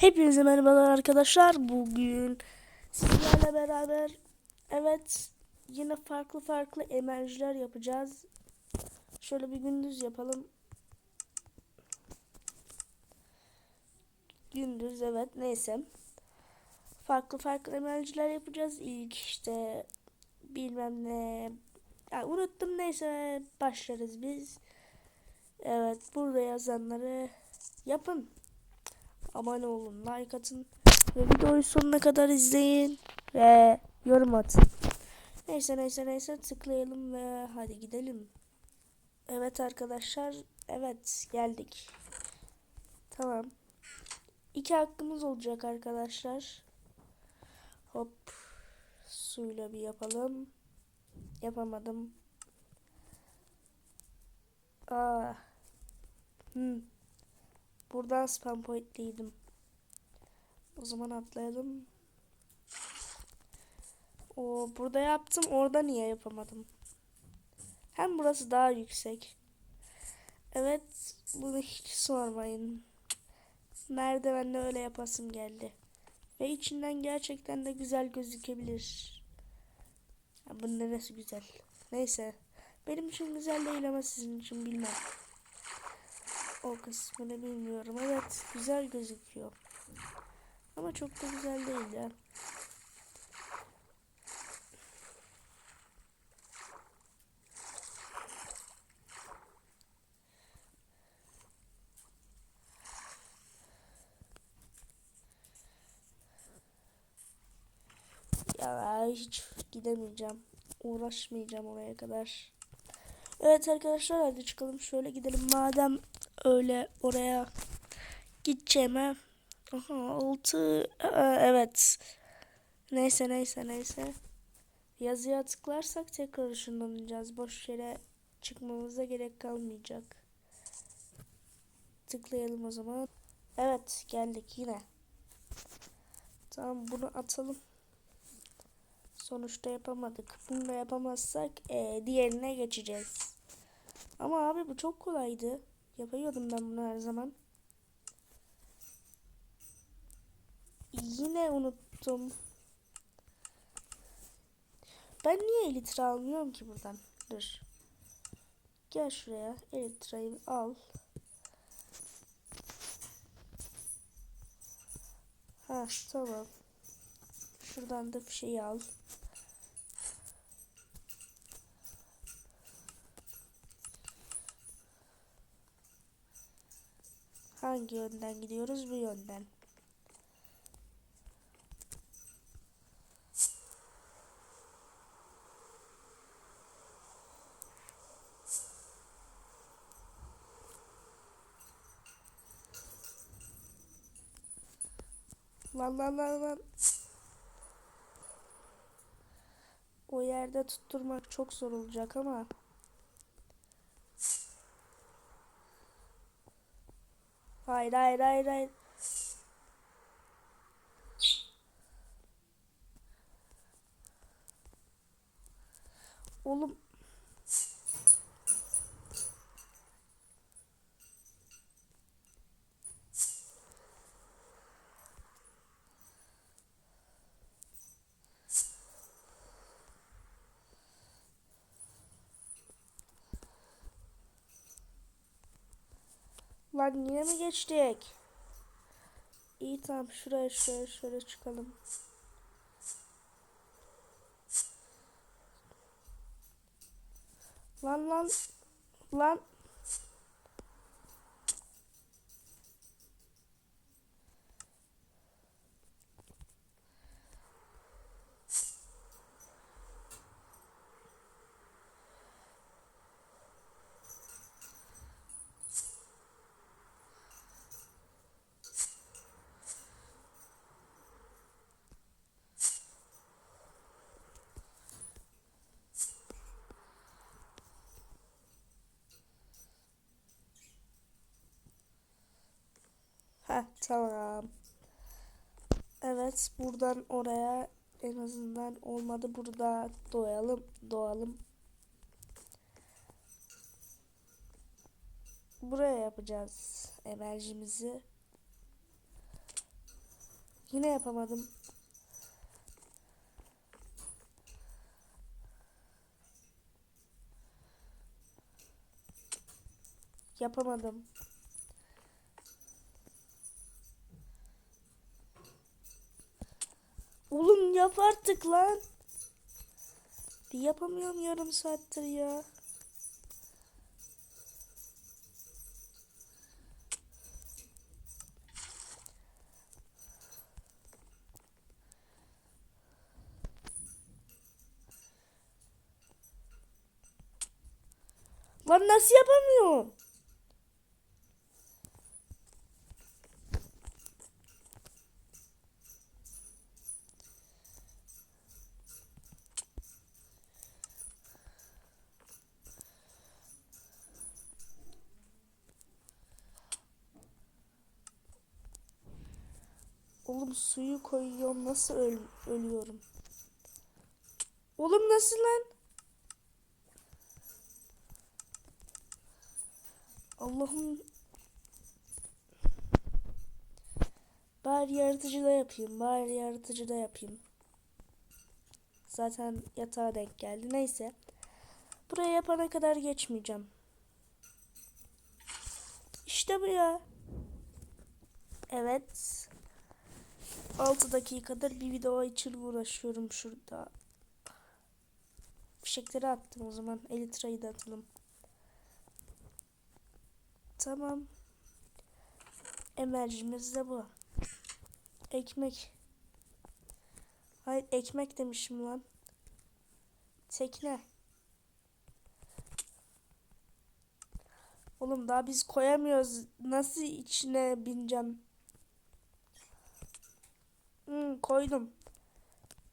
Hepinize merhabalar arkadaşlar. Bugün sizlerle beraber evet yine farklı farklı enerjiler yapacağız. Şöyle bir gündüz yapalım. Gündüz evet neyse. Farklı farklı enerjiler yapacağız. İlk işte bilmem ne. Ya, unuttum neyse başlarız biz. Evet burada yazanları yapın abone olun, like atın ve videoyu sonuna kadar izleyin ve yorum atın. Neyse neyse neyse tıklayalım ve hadi gidelim. Evet arkadaşlar, evet geldik. Tamam. İki hakkımız olacak arkadaşlar. Hop suyla bir yapalım. Yapamadım. Aa. Hmm. Buradan spam pointliydim. O zaman atlayalım. O burada yaptım. Orada niye yapamadım? Hem burası daha yüksek. Evet, bunu hiç sormayın. Merdivenle öyle yapasım geldi. Ve içinden gerçekten de güzel gözükebilir. Ya bunun neresi güzel? Neyse. Benim için güzel değil ama sizin için bilmem. O kısmını bilmiyorum. Evet güzel gözüküyor. Ama çok da güzel değil ya. Ya hiç gidemeyeceğim. Uğraşmayacağım oraya kadar. Evet arkadaşlar hadi çıkalım şöyle gidelim. Madem öyle oraya gideceğime. Aha 6 evet. Neyse neyse neyse. Yazıya tıklarsak tekrar ışınlanacağız. Boş yere çıkmamıza gerek kalmayacak. Tıklayalım o zaman. Evet geldik yine. Tamam bunu atalım. Sonuçta yapamadık. Bunu da yapamazsak ee, diğerine geçeceğiz. Ama abi bu çok kolaydı. Yapıyordum ben bunu her zaman. Yine unuttum. Ben niye elitre almıyorum ki buradan? Dur. Gel şuraya. Elitreyi al. Ha tamam. Şuradan da fişeyi al. Hangi yönden gidiyoruz? Bu yönden. Lan lan lan lan. O yerde tutturmak çok zor olacak ama. Hayır hayır hayır hayır. Oğlum. Lan yine mi geçtik? İyi tamam şuraya şöyle şöyle çıkalım. Lan lan lan. Heh tamam. Evet buradan oraya en azından olmadı. Burada doyalım. Doğalım. Buraya yapacağız enerjimizi. Yine yapamadım. Yapamadım. Oğlum yap artık lan. Bir yapamıyorum yarım saattir ya. Lan nasıl yapamıyorum? Oğlum suyu koyuyorum nasıl öl ölüyorum? Oğlum nasıl lan? Allah'ım Bari yaratıcıda yapayım. Bari yaratıcıda yapayım. Zaten yatağa denk geldi. Neyse. Buraya yapana kadar geçmeyeceğim. İşte bu ya. Evet. 6 dakikadır bir video için uğraşıyorum şurada. Fişekleri attım o zaman. Elitra'yı da atalım. Tamam. Emercimiz de bu. Ekmek. Hayır ekmek demişim lan. Tekne. Oğlum daha biz koyamıyoruz. Nasıl içine bineceğim? Hmm, koydum.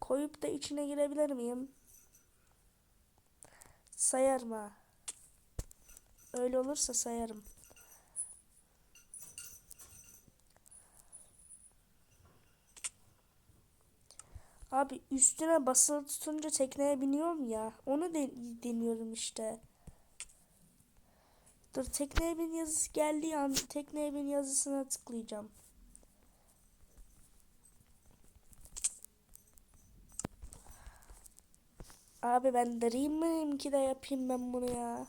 Koyup da içine girebilir miyim? Sayarım ha. Öyle olursa sayarım. Abi üstüne basılı tutunca tekneye biniyorum ya. Onu de deniyorum işte. Dur tekneye bin yazısı geldiği an tekneye bin yazısına tıklayacağım. Abi ben darayım mı ki de yapayım ben bunu ya.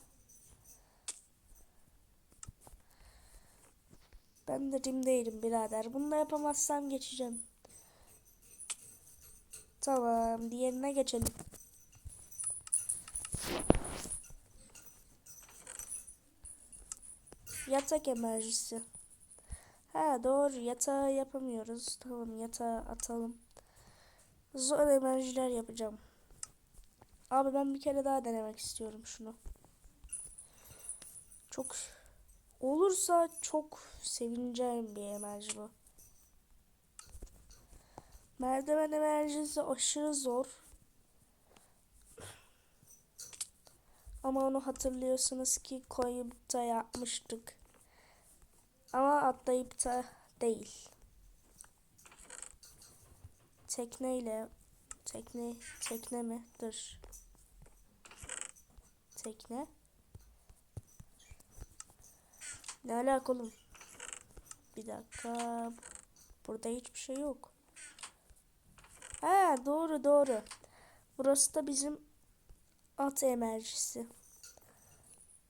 Ben rim değilim birader. Bunu da yapamazsam geçeceğim. Tamam diğerine geçelim. Yatak enerjisi. Ha doğru yatağı yapamıyoruz. Tamam yatağı atalım. Zor enerjiler yapacağım. Abi ben bir kere daha denemek istiyorum şunu. Çok olursa çok sevineceğim bir enerji bu. Merdiven enerjisi aşırı zor. Ama onu hatırlıyorsunuz ki koyup da yapmıştık. Ama atlayıp da değil. Tekneyle tekne tekne mi? Dur. Tekne. Ne alaka oğlum? Bir dakika. Burada hiçbir şey yok. Ha doğru doğru. Burası da bizim at enerjisi.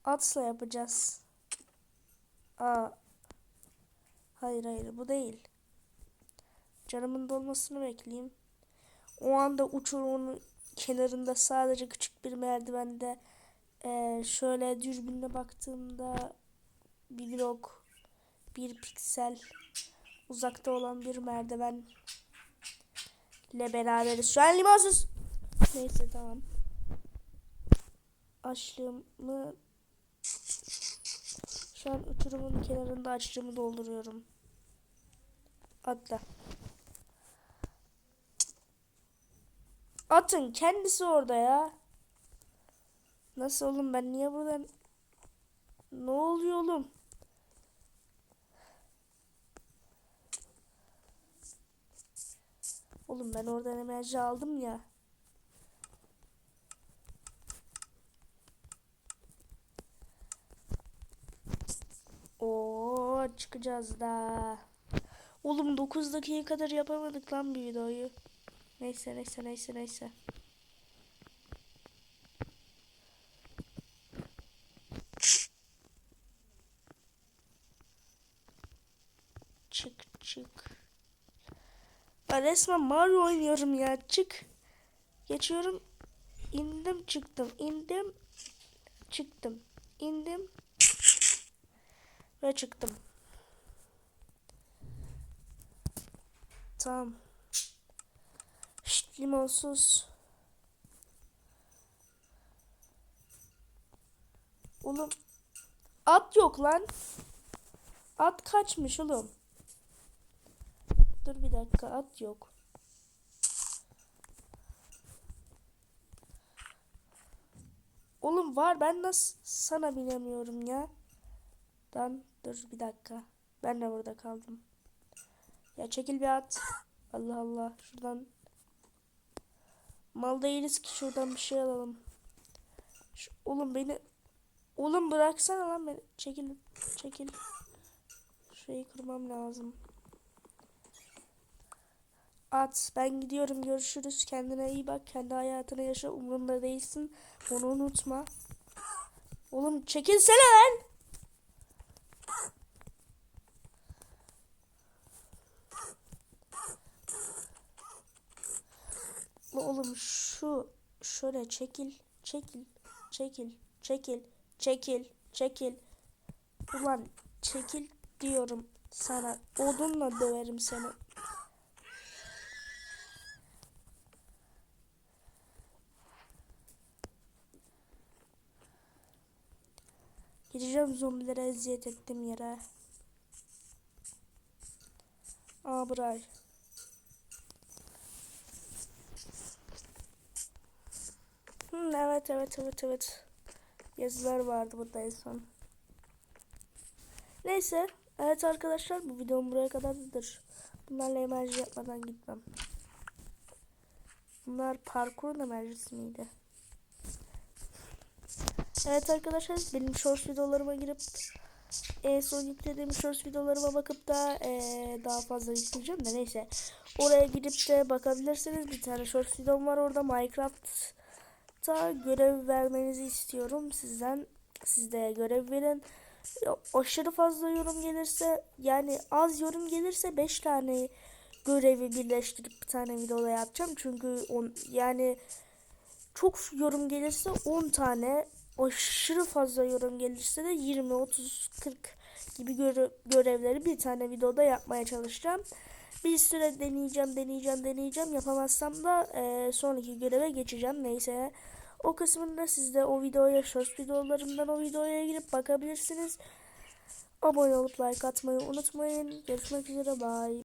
Atla yapacağız. Aa. Hayır hayır bu değil. Canımın dolmasını bekleyeyim. O anda uçurumun kenarında sadece küçük bir merdivende e, şöyle dürbünle baktığımda bir blok bir piksel uzakta olan bir merdiven ile beraberiz. Şu an limonsuz. Neyse tamam. Açlığımı şu an uçurumun kenarında açlığımı dolduruyorum. Atla. Atın kendisi orada ya. Nasıl oğlum ben niye buradan ne oluyor oğlum? Oğlum ben oradan enerji aldım ya. Oo çıkacağız da. Oğlum 9 dakika kadar yapamadık lan bir videoyu. Neyse neyse neyse neyse. Çık çık. Resmen Mario oynuyorum ya. Çık. Geçiyorum. İndim çıktım. İndim. Çıktım. İndim. Ve çıktım. Tamam. Şşt limonsuz. Oğlum. At yok lan. At kaçmış oğlum. Dur bir dakika at yok. Oğlum var ben nasıl sana binemiyorum ya. Dan dur bir dakika. Ben de burada kaldım. Ya çekil bir at. Allah Allah. Şuradan. Mal değiliz ki şuradan bir şey alalım. Şu, oğlum beni. Oğlum bıraksana lan beni. Çekil. Çekil. Şurayı kırmam lazım. At ben gidiyorum görüşürüz. Kendine iyi bak kendi hayatını yaşa umurumda değilsin. Bunu unutma. Oğlum çekilsene lan! Oğlum şu şöyle çekil çekil çekil çekil çekil çekil. Ulan çekil diyorum sana. Odunla döverim seni Gideceğim zombilere eziyet ettim yere. Aa bray. Hmm, evet evet evet evet. Yazılar vardı burada en son. Neyse. Evet arkadaşlar bu videom buraya kadardır. Bunlarla emerji yapmadan gitmem. Bunlar parkurun emerjisi miydi? Evet arkadaşlar benim shorts videolarıma girip en son yüklediğim shorts videolarıma bakıp da eee, daha fazla yükleyeceğim de neyse. Oraya gidip de bakabilirsiniz. Bir tane shorts videom var orada Minecraft'ta görev vermenizi istiyorum sizden. Siz de görev verin. Aşırı fazla yorum gelirse yani az yorum gelirse 5 tane görevi birleştirip bir tane videoda yapacağım. Çünkü on, yani çok yorum gelirse 10 tane aşırı fazla yorum gelirse de 20, 30, 40 gibi göre- görevleri bir tane videoda yapmaya çalışacağım. Bir süre deneyeceğim, deneyeceğim, deneyeceğim. Yapamazsam da eee, sonraki göreve geçeceğim. Neyse. O kısmında siz de o videoya, short videolarımdan o videoya girip bakabilirsiniz. Abone olup like atmayı unutmayın. Görüşmek üzere. Bye.